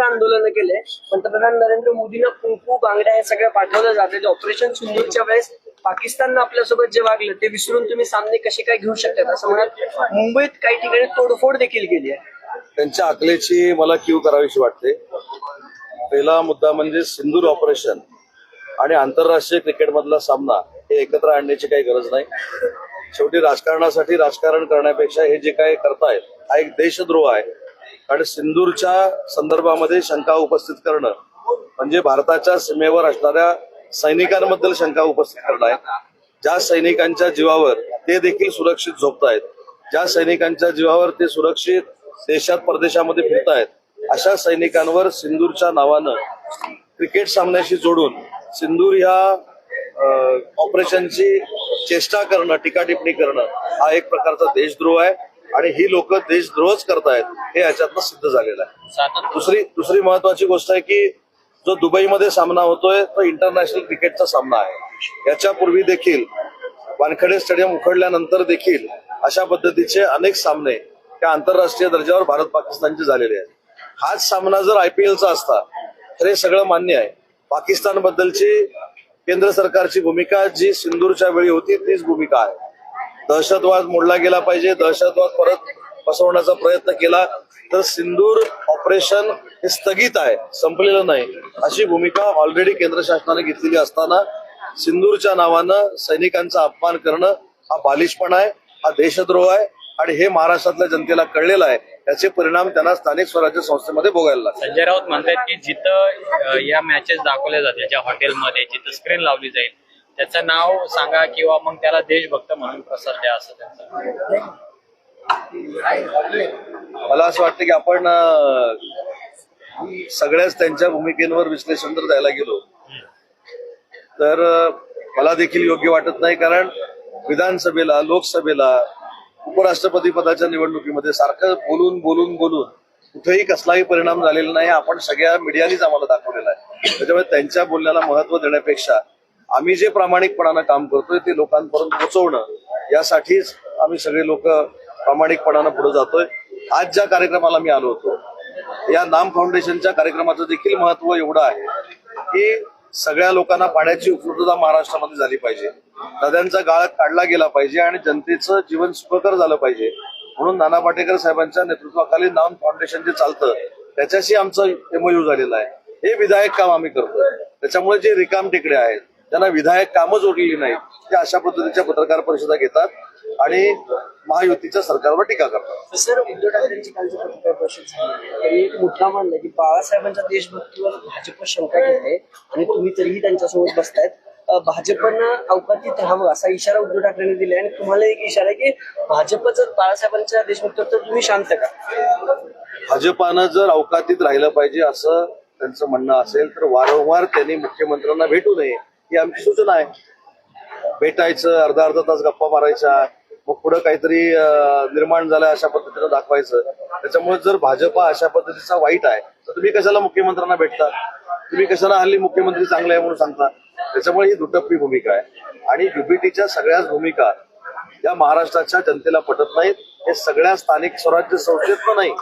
आंदोलन केले. पंतप्रधान नरेंद्र मोदींना कुंकू बांगड्या हे सगळं पाठवलं जाते ऑपरेशन सिंधूच्या वेळेस पाकिस्ताननं आपल्यासोबत जे वागलं ते विसरून तुम्ही सामने कसे काय घेऊ शकतात? असं म्हणत मुंबईत काही ठिकाणी तोडफोड देखील केली आहे. त्यांच्या अकलेची मला क्यू करावीशी वाटते. पहिला मुद्दा म्हणजे सिंदूर ऑपरेशन आणि आंतरराष्ट्रीय क्रिकेटमधला सामना हे एकत्र आणण्याची काही गरज नाही. शेवटी राजकारणासाठी राजकारण करण्यापेक्षा हे जे काय करतायत हा एक देशद्रोह आहे. कारण सिंदूरच्या संदर्भामध्ये शंका उपस्थित करणं म्हणजे भारताच्या सीमेवर असणाऱ्या सैनिकांबद्दल शंका उपस्थित करणं आहे. ज्या सैनिकांच्या जीवावर ते देखील सुरक्षित झोपतायत ज्या सैनिकांच्या जीवावर ते सुरक्षित देशात परदेशामध्ये फिरतायत अशा सैनिकांवर सिंदूरच्या नावानं क्रिकेट सामन्याशी जोडून सिंदूर ह्या ऑपरेशनची चेष्टा करणं टीका टिप्पणी करणं हा एक प्रकारचा देशद्रोह आहे. आणि ही लोक देशद्रोहच करतायत हे याच्यातनं सिद्ध झालेलं आहे. दुसरी दुसरी महत्वाची गोष्ट आहे की जो दुबईमध्ये सामना होतोय तो इंटरनॅशनल क्रिकेटचा सामना आहे. याच्यापूर्वी देखील वानखेडे स्टेडियम उखडल्यानंतर देखील अशा पद्धतीचे अनेक सामने त्या आंतरराष्ट्रीय दर्जावर भारत पाकिस्तानचे झालेले आहेत. हाच सामना जर आयपीएलचा असता तर हे सगळं मान्य आहे. पाकिस्तान बद्दलची केंद्र सरकारची भूमिका जी सिंदूरच्या वेळी होती तीच भूमिका आहे. दहशतवाद मोडला गेला पाहिजे. दहशतवाद परत पसरवण्याचा प्रयत्न केला तर सिंदूर ऑपरेशन हे स्थगित आहे संपलेलं नाही. अशी भूमिका ऑलरेडी केंद्र शासनाने घेतलेली असताना सिंदूरच्या नावानं सैनिकांचा अपमान करणं हा बालिशपणा आहे हा देशद्रोह आहे आणि हे महाराष्ट्रातल्या जनतेला कळलेलं आहे. याचे परिणाम त्यांना स्थानिक स्वराज्य संस्थेमध्ये भोगायला लागतात संजय राऊत म्हणतात की जिथं या मॅचेस दाखवल्या जातात ज्या हॉटेलमध्ये जिथं स्क्रीन लावली जाईल त्याचं नाव सांगा किंवा मग त्याला देशभक्त म्हणून प्रसार द्या असं त्यांचं. मला असं वाटतं की आपण सगळ्याच त्यांच्या भूमिकेवर विश्लेषण जर द्यायला गेलो. तर मला देखील योग्य वाटत नाही कारण विधानसभेला लोकसभेला उपराष्ट्रपती पदाच्या निवडणुकीमध्ये सारखं बोलून बोलून बोलून कुठेही कसलाही परिणाम झालेला नाही. आपण सगळ्या मीडियानीच आम्हाला दाखवलेला आहे. त्याच्यामुळे त्यांच्या बोलण्याला महत्त्व देण्यापेक्षा आम्ही जे प्रामाणिकपणानं काम करतोय ते लोकांपर्यंत पोहोचवणं यासाठीच आम्ही सगळे लोक प्रामाणिकपणानं पुढे जातोय. आज ज्या कार्यक्रमाला मी आलो होतो या नाम फाउंडेशनच्या कार्यक्रमाचं देखील महत्त्व एवढं आहे की सगळ्या लोकांना पाण्याची उपलब्धता महाराष्ट्रामध्ये झाली पाहिजे. नद्यांचा गाळ काढला गेला पाहिजे आणि जनतेचं जीवन सुखकर झालं पाहिजे. म्हणून नाना पाटेकर साहेबांच्या नेतृत्वाखाली नाम फाउंडेशन जे चालतं त्याच्याशी आमचं एमओयू झालेलं आहे. हे विधायक काम आम्ही करतोय. त्याच्यामुळे जे रिकाम टेकडे आहेत त्यांना विधायक कामं जोडलेली नाहीत. ते अशा पद्धतीच्या पत्रकार परिषदा घेतात आणि महायुतीच्या सरकारवर टीका करतात. सर उद्धव ठाकरेंची कालची पत्रकार परिषद झाली त्यांनी एक मुद्दा मांडला की बाळासाहेबांच्या देशभक्तीवर भाजप शंका घेते आणि तुम्ही तरीही त्यांच्यासोबत बसतायत. भाजपनं अवकातीत राहावं असा इशारा उद्धव ठाकरेंनी दिला आणि तुम्हाला एक इशारा आहे की भाजप जर बाळासाहेबांच्या देशभक्तीवर तर तुम्ही शांत का? भाजपानं जर अवकातीत राहिलं पाहिजे असं त्यांचं म्हणणं असेल तर वारंवार त्यांनी मुख्यमंत्र्यांना भेटू नये ही आमची सूचना आहे. भेटायचं अर्धा अर्धा तास गप्पा मारायच्या मग पुढं काहीतरी निर्माण झालं अशा पद्धतीनं दाखवायचं. त्याच्यामुळे जर भाजपा अशा पद्धतीचा वाईट आहे तर तुम्ही कशाला मुख्यमंत्र्यांना भेटता? तुम्ही कशाला हल्ली मुख्यमंत्री चांगले आहे म्हणून सांगता? त्याच्यामुळे ही दुटप्पी भूमिका आहे. आणि युबीटीच्या सगळ्याच भूमिका या महाराष्ट्राच्या जनतेला पटत नाहीत. हे सगळ्या स्थानिक स्वराज्य संस्थेत नाही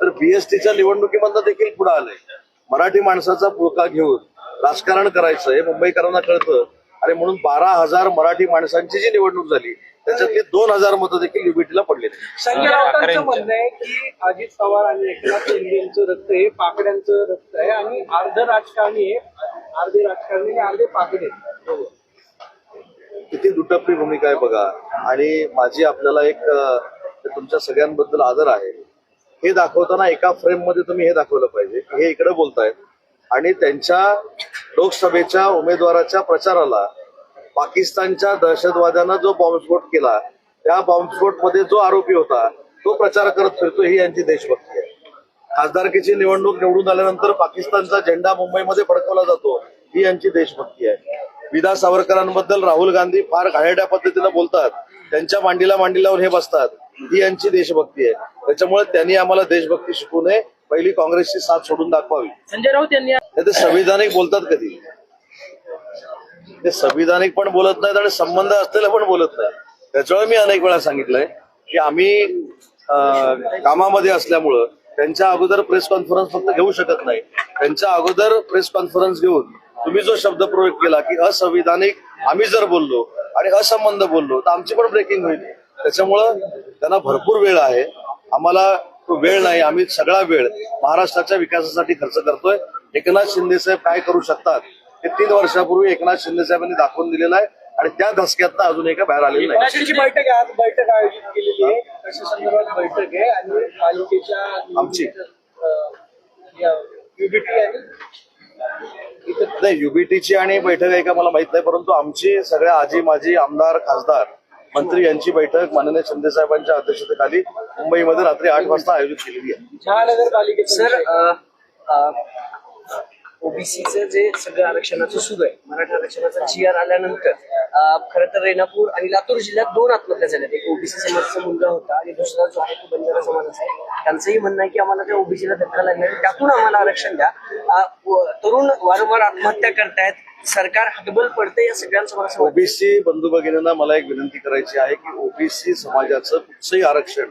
तर बीएसटीच्या निवडणुकीमधनं देखील पुढे आलंय. मराठी माणसाचा पुळका घेऊन राजकारण करायचं हे मुंबईकरांना कळतं. आणि म्हणून बारा हजार मराठी माणसांची जी निवडणूक झाली त्याच्यातली दोन हजार मतं देखील युबीटीला पडलेली संजय राऊतांचं म्हणणं आहे की अजित पवार आणि एकनाथ शिंदे यांचं रक्त हे पाकड्यांचं रक्त आहे आणि अर्ध राजकारणी आहे अर्धे राजकारणी आणि अर्धे पाकडे. किती दुटप्पी भूमिका आहे बघा. आणि माझी आपल्याला एक तुमच्या सगळ्यांबद्दल आदर आहे. हे दाखवताना एका फ्रेममध्ये तुम्ही हे दाखवलं पाहिजे. हे इकडे बोलतायत. आणि त्यांच्या लोकसभेच्या उमेदवाराच्या प्रचाराला पाकिस्तानच्या दहशतवाद्यांना जो बॉम्बस्फोट केला त्या बॉम्बस्फोटमध्ये जो आरोपी होता तो प्रचार करत फिरतो ही यांची देशभक्ती आहे. खासदारकीची निवडणूक निवडून आल्यानंतर पाकिस्तानचा झेंडा मुंबईमध्ये फडकवला जातो ही यांची देशभक्ती आहे. विदा सावरकरांबद्दल राहुल गांधी फार घाणेरड्या पद्धतीनं बोलतात त्यांच्या मांडीला मांडीलावर हे बसतात ही यांची देशभक्ती आहे. त्याच्यामुळे त्यांनी आम्हाला देशभक्ती शिकू नये पहिली काँग्रेसची साथ सोडून दाखवावी. संजय राऊत यांनी ते संविधानिक बोलतात कधी? ते संविधानिक पण बोलत नाहीत आणि संबंध असलेले पण बोलत नाही त्याच्यामुळे मी अनेक वेळा सांगितलंय की आम्ही कामामध्ये असल्यामुळं त्यांच्या अगोदर प्रेस कॉन्फरन्स फक्त घेऊ शकत नाही. त्यांच्या अगोदर प्रेस कॉन्फरन्स घेऊन तुम्ही जो शब्द प्रयोग केला की असंविधानिक आम्ही जर बोललो आणि असंबंध बोललो तर आमची पण ब्रेकिंग होईल. त्याच्यामुळं त्यांना भरपूर वेळ आहे. आम्हाला तो वेळ नाही आम्ही सगळा वेळ महाराष्ट्राच्या विकासासाठी खर्च करतोय. एकनाथ शिंदे साहेब काय करू शकतात? हे तीन वर्षापूर्वी एकनाथ शिंदे साहेबांनी दाखवून दिलेलं आहे आणि त्या धसक्यातनं अजून एका बाहेर आलेलं नाही. बैठक आहे आज बैठक आयोजित केलेली आहे. कशा संदर्भात बैठक आहे आणि पालिकेच्या आमची. युबीटी आणि नाही युबीटीची आणि बैठक आहे का मला माहीत नाही परंतु आमची सगळ्या आजी माजी आमदार खासदार मंत्री यांची बैठक माननीय शिंदे साहेबांच्या अध्यक्षतेखाली मुंबईमध्ये रात्री आठ वाजता आयोजित केलेली आहे. महानगरपालिकेचं सर ओबीसीचं जे सगळं आरक्षणाचं सुरू आहे मराठा आरक्षणाचा जी आर आल्यानंतर खर तर रेणापूर आणि लातूर जिल्ह्यात दोन आत्महत्या झाल्या एक ओबीसी समाजाचा मुलगा होता आणि दुसरा जो आहे तो बंजारा समाजाचा आहे. त्यांचंही म्हणणं आहे की आम्हाला त्या ओबीसीला धक्का लागणार त्यातून आम्हाला आरक्षण द्या. तरुण वारंवार आत्महत्या करतायत. सरकार हतबल पडते या सगळ्यांसमोर ओबीसी बंधू भगिनींना मला एक विनंती करायची आहे की ओबीसी समाजाचं कुठचंही आरक्षण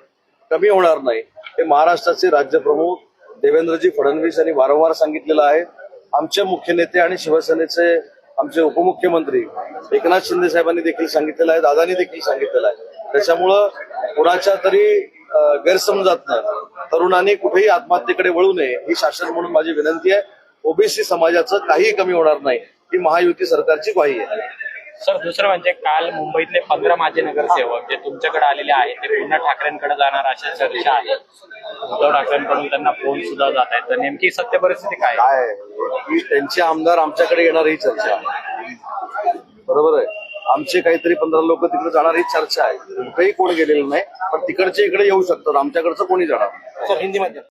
कमी होणार नाही. हे महाराष्ट्राचे राज्यप्रमुख देवेंद्रजी फडणवीस यांनी वारंवार सांगितलेलं आहे. आमचे मुख्य नेते आणि शिवसेनेचे आमचे उपमुख्यमंत्री एकनाथ शिंदे साहेबांनी देखील सांगितलेलं आहे दादांनी देखील सांगितलेलं आहे. त्याच्यामुळं कुणाच्या तरी गैरसमजात गैरसमजातनं तरुणांनी कुठेही आत्महत्येकडे वळू नये ही शासन म्हणून माझी विनंती आहे. ओबीसी समाजाचं काहीही कमी होणार नाही ही महायुती सरकारची ग्वाही आहे. सर दुसरं म्हणजे काल मुंबईतले पंधरा माजी नगरसेवक जे तुमच्याकडे आलेले आहेत ते पुन्हा ठाकरेंकडे जाणार अशा चर्चा आहे. उद्धव ठाकरेंकडून त्यांना फोन सुद्धा जात आहेत. तर नेमकी सत्य परिस्थिती काय आहे? काय की त्यांचे आमदार आमच्याकडे येणार ही चर्चा. आहे बरोबर आहे? आमचे काहीतरी पंधरा लोक तिकडे जाणार ही चर्चा आहे. कुठेही कोण गेलेलं नाही पण तिकडचे इकडे येऊ शकतात. आमच्याकडचं कोणी जाणार हिंदीमध्ये